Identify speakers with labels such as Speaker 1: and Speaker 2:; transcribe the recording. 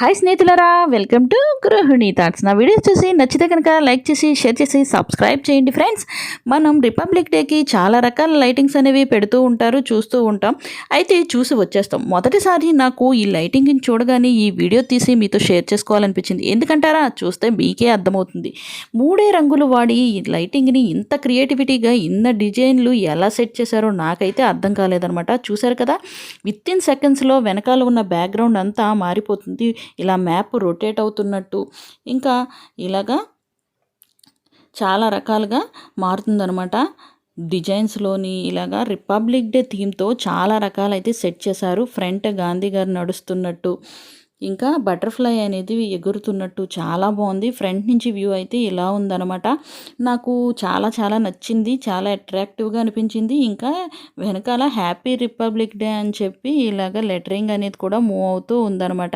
Speaker 1: Hi స్నేహితులరా. Welcome to Gruhini thoughts నా videos చూసి నచ్చితే కనుక లైక్ చేసి షేర్ చేసి సబ్స్క్రైబ్ చేయండి ఫ్రెండ్స్ మనం రిపబ్లిక్ డేకి చాలా రకాల లైటింగ్స్ అనేవి పెడుతూ ఉంటారు చూస్తూ ఉంటాం. అయితే చూసి వచ్చేస్తాం. మొదటిసారి నాకు ఈ లైటింగ్ని చూడగానే ఈ వీడియో తీసి మీతో షేర్ చేసుకోవాలనిపించింది. ఎందుకంటారా? చూస్తే మీకే అర్థమవుతుంది. మూడే రంగులు వాడి ఈ లైటింగ్ని ఇంత క్రియేటివిటీగా ఇన్న డిజైన్లు ఎలా సెట్ చేశారో నాకైతే అర్థం కాలేదనమాట చూశారు కదా? విత్ ఇన్ సెకండ్స్లో వెనకాల ఉన్న బ్యాక్గ్రౌండ్ అంతా మారిపోతుంది. ఇలా మ్యాప్ రొటేట్ అవుతున్నట్టు. ఇంకా ఇలాగా చాలా రకాలుగా మారుతుందనమాట డిజైన్స్లోని ఇలాగా రిపబ్లిక్ డే థీమ్తో చాలా రకాలైతే సెట్ చేశారు. ఫ్రంట్ గాంధీ గారు నడుస్తున్నట్టు. ఇంకా బటర్ఫ్లై అనేది ఎగురుతున్నట్టు చాలా బాగుంది. ఫ్రంట్ నుంచి వ్యూ అయితే ఇలా ఉందనమాట నాకు చాలా చాలా నచ్చింది. చాలా అట్రాక్టివ్గా అనిపించింది. ఇంకా వెనకాల హ్యాపీ రిపబ్లిక్ డే అని చెప్పి ఇలాగ లెటరింగ్ అనేది కూడా మూవ్ అవుతూ ఉందనమాట